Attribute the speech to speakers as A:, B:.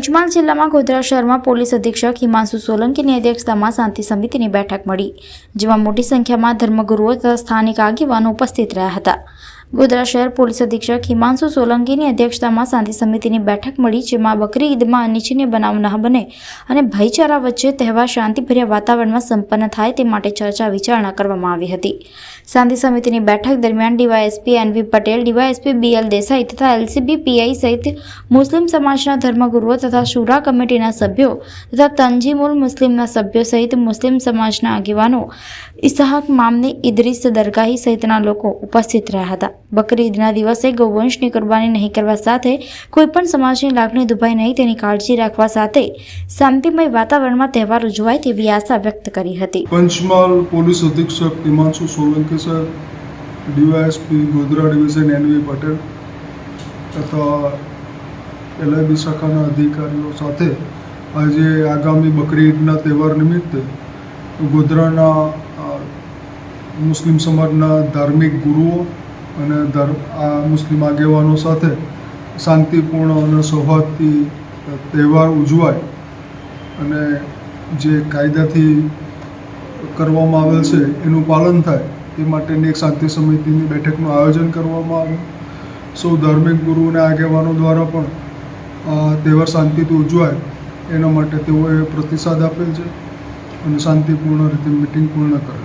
A: પંચમહાલ જિલ્લામાં ગોધરા શહેરમાં પોલીસ અધિક્ષક હિમાંશુ સોલંકીની અધ્યક્ષતામાં શાંતિ સમિતિની બેઠક મળી, જેમાં મોટી સંખ્યામાં ધર્મગુરુઓ તથા સ્થાનિક આગેવાનો ઉપસ્થિત રહ્યા હતા. ગોધરા શહેર પોલીસ અધિક્ષક હિમાંશુ સોલંકીની અધ્યક્ષતામાં શાંતિ સમિતિની બેઠક મળી, જેમાં બકરી ઈદમાં અનિચ્છનીય બનાવ ન બને અને ભાઈચારા વચ્ચે તહેવાર શાંતિભર્યા વાતાવરણમાં સંપન્ન થાય તે માટે ચર્ચા વિચારણા કરવામાં આવી હતી. શાંતિ સમિતિની બેઠક દરમિયાન DYSP NV Patel, DYSP BL Desai તથા એલસીબી પીઆઈ સહિત મુસ્લિમ સમાજના ધર્મગુરુઓ તથા શુરા કમિટીના સભ્યો તથા તંજીમુલ મુસ્લિમના સભ્યો સહિત મુસ્લિમ સમાજના આગેવાનો ઇસહાક મામની ઇદરીસ દરગાહી સહિતના લોકો ઉપસ્થિત રહ્યા હતા. બકરી ઈદના દિવસે ગૌવંશની કુરબાની નહીં કરવા સાથે કોઈપણ સમાજની લાગણી દુભાઈ નહીં તેની કાળજી રાખવા સાથે શાંતિમય વાતાવરણમાં તહેવાર ઉજવાય તેવી આશા વ્યક્ત કરી હતી.
B: પંચમહાલ પોલીસ અધિક્ષક Himanshu Solanki sir, DYSP Godhra division NV Patel તથા એલઆઈબી શાખાના અધિકારીઓ સાથે આજે આગામી બકરી ઈદના તહેવાર નિમિત્તે ગોધરાના મુસ્લિમ સમાજના ધાર્મિક ગુરુઓ અને ધર્મ આ મુસ્લિમ આગેવાનો સાથે શાંતિપૂર્ણ અને સૌહાર્દથી તહેવાર ઉજવાય અને જે કાયદાથી કરવામાં આવેલ છે, એનું પાલન થાય તે માટેની એક શાંતિ સમિતિની બેઠકનું આયોજન કરવામાં આવ્યું. સૌ ધાર્મિક ગુરુ અને આગેવાનો દ્વારા પણ તહેવાર શાંતિથી ઉજવાય, એના માટે તેઓએ પ્રતિસાદ આપેલ છે અને શાંતિપૂર્ણ રીતે મિટિંગ પૂર્ણ કરેલ